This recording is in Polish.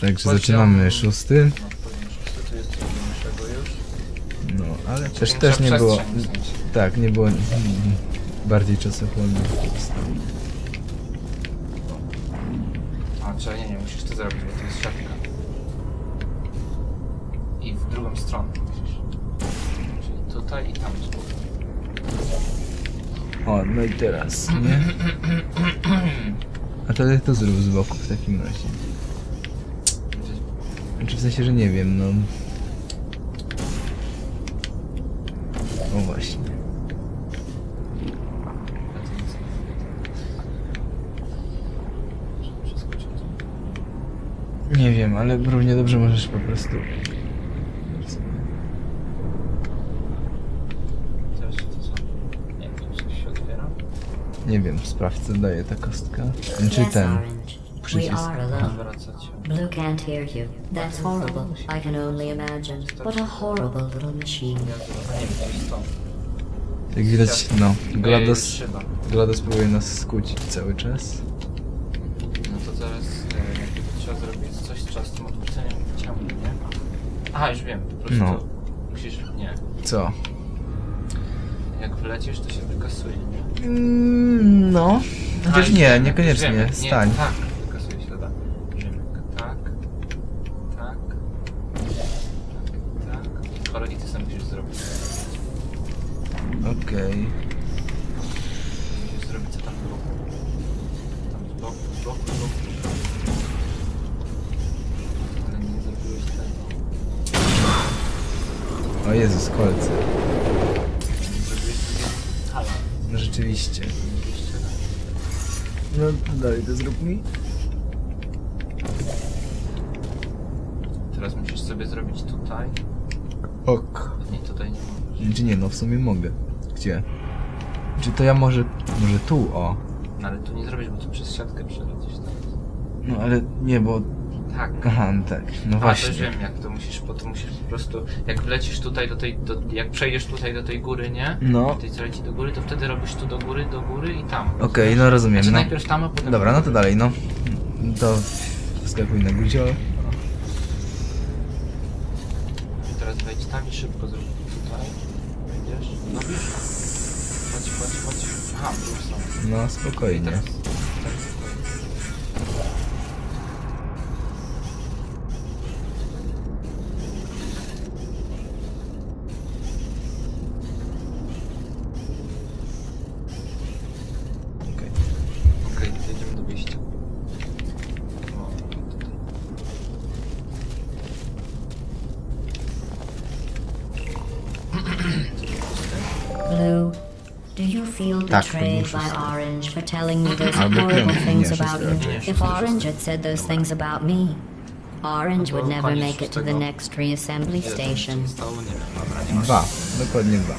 Także zaczynamy szósty. No. No, ale też, też nie było. Tak, nie było bardziej czasochłonne. A, czy nie, nie, musisz to zrobić, bo to jest siatka. I w drugą stronę musisz. Czyli tutaj i tam z. O, no i teraz, nie? A to to zrób z boku w takim razie. Znaczy w sensie, że nie wiem, no. O właśnie. Nie wiem. Ale równie dobrze możesz po prostu. Nie, wiem, sprawdź co daje ta kostka. Czy Yes, ten. We przycisk. are alone. Wracać. Blue can't hear you. That's horrible. I can only imagine. What a horrible little machine. Ja stąd. Jak widać, no. GLaDOS, Szyba. GLaDOS próbuje nas skłócić cały czas. No to zaraz e, trzeba zrobić coś, trzeba z tym odwróceniem ciągu, nie? Aha, już wiem, po prostu No. musisz, nie. Co? Jak wlecisz, to się wykasuje, nie? Mm, no. Chociaż A, już nie, wiem, niekoniecznie. Stań. Tak, wykasuje się, da. Wiem, tak, tak, Kolor i ty sam musisz zrobić. Okej. Musisz zrobić co tam było. Tam z boku, z boku, z boku. Ale nie zrobiłeś tego. O Jezus, kolce. Nie zrobiłeś tego. Hala. No rzeczywiście. No dalej to zrób mi. Teraz musisz sobie zrobić tutaj. Ok. Nie, tutaj nie możesz. Czy nie, no w sumie mogę. Gdzie? Czy to ja może... Może tu, o. No, ale tu nie zrobisz, bo tu przez siatkę przelecisz teraz. No ale nie, bo... Tak. Aha, no tak. No A, to właśnie. już wiem jak to musisz, bo to musisz po prostu, jak wlecisz tutaj do tej, do, jak przejdziesz tutaj do tej góry, nie? No. Tej co leci do góry, to wtedy robisz tu do góry, do góry i tam. Okej, no rozumiem, Znaczy no. najpierw tam, a potem... Dobra, no to dalej, no. To wskakuj na guziol. Teraz wejdź tam i szybko zrób tutaj. Wejdziesz, robisz? Chodź, chodź, chodź. Aha, tu są. No spokojnie. Blue, do you feel betrayed by. Orange for telling me those horrible things about you? If Orange had said those things about me, Orange would never make it to the next reassembly Ile tam się station. stało? Nie wiem, dobra, nie ma Dwa. Dokładnie dwa.